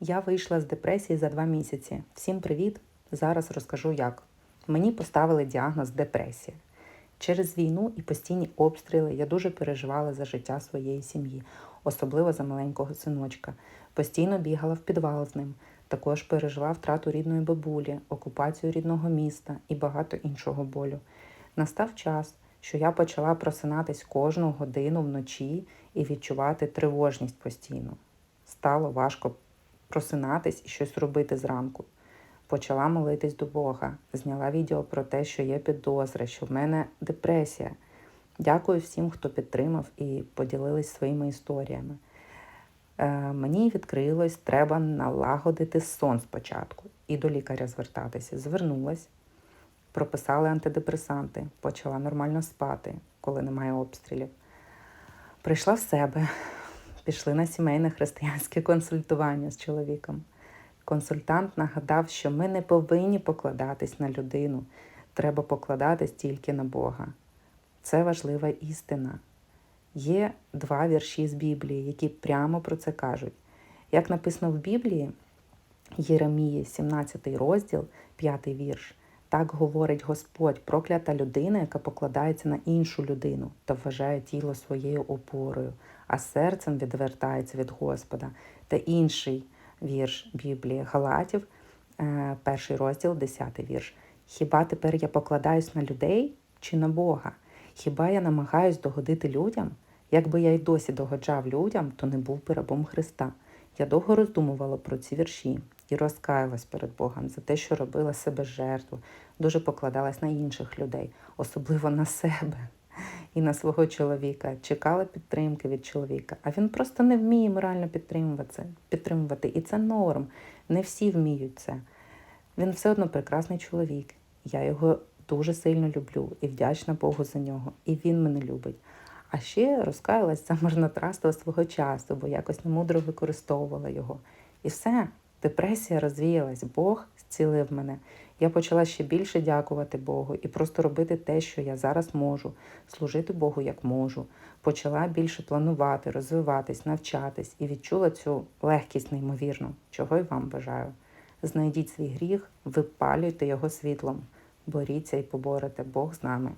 Я вийшла з депресії за два місяці. Всім привіт! Зараз розкажу як. Мені поставили діагноз депресія. Через війну і постійні обстріли я дуже переживала за життя своєї сім'ї, особливо за маленького синочка. Постійно бігала в підвал з ним. Також пережила втрату рідної бабулі, окупацію рідного міста і багато іншого болю. Настав час, що я почала просинатись кожну годину вночі і відчувати тривожність постійно. Стало важко просинатись і щось робити зранку. Почала молитись до Бога, зняла відео про те, що є підозри, що в мене депресія. Дякую всім, хто підтримав і поділились своїми історіями. Е, мені відкрилось, треба налагодити сон спочатку і до лікаря звертатися. Звернулась, прописали антидепресанти, почала нормально спати, коли немає обстрілів. Прийшла в себе, пішли на сімейне християнське консультування з чоловіком. Консультант нагадав, що ми не повинні покладатись на людину, треба покладатись тільки на Бога. Це важлива істина. Є два вірші з Біблії, які прямо про це кажуть. Як написано в Біблії, Єремії, 17 розділ, 5 вірш. Так говорить Господь, проклята людина, яка покладається на іншу людину та вважає тіло своєю опорою, а серцем відвертається від Господа. Та інший вірш Біблії Галатів, е, перший розділ, 10 вірш. Хіба тепер я покладаюсь на людей чи на Бога? Хіба я намагаюсь догодити людям? Якби я й досі догоджав людям, то не був би рабом Христа. Я довго роздумувала про ці вірші і розкаялась перед Богом за те, що робила себе жертву, дуже покладалась на інших людей, особливо на себе і на свого чоловіка. Чекала підтримки від чоловіка, а він просто не вміє морально підтримувати. підтримувати. І це норм. Не всі вміють це. Він все одно прекрасний чоловік. Я його дуже сильно люблю і вдячна Богу за нього. І він мене любить. А ще розкаялась за марнотратство свого часу, бо якось немудро використовувала його. І все, депресія розвіялась, Бог зцілив мене. Я почала ще більше дякувати Богу і просто робити те, що я зараз можу, служити Богу як можу. Почала більше планувати, розвиватись, навчатись і відчула цю легкість неймовірну, чого й вам бажаю. Знайдіть свій гріх, випалюйте його світлом, боріться і поборете Бог з нами.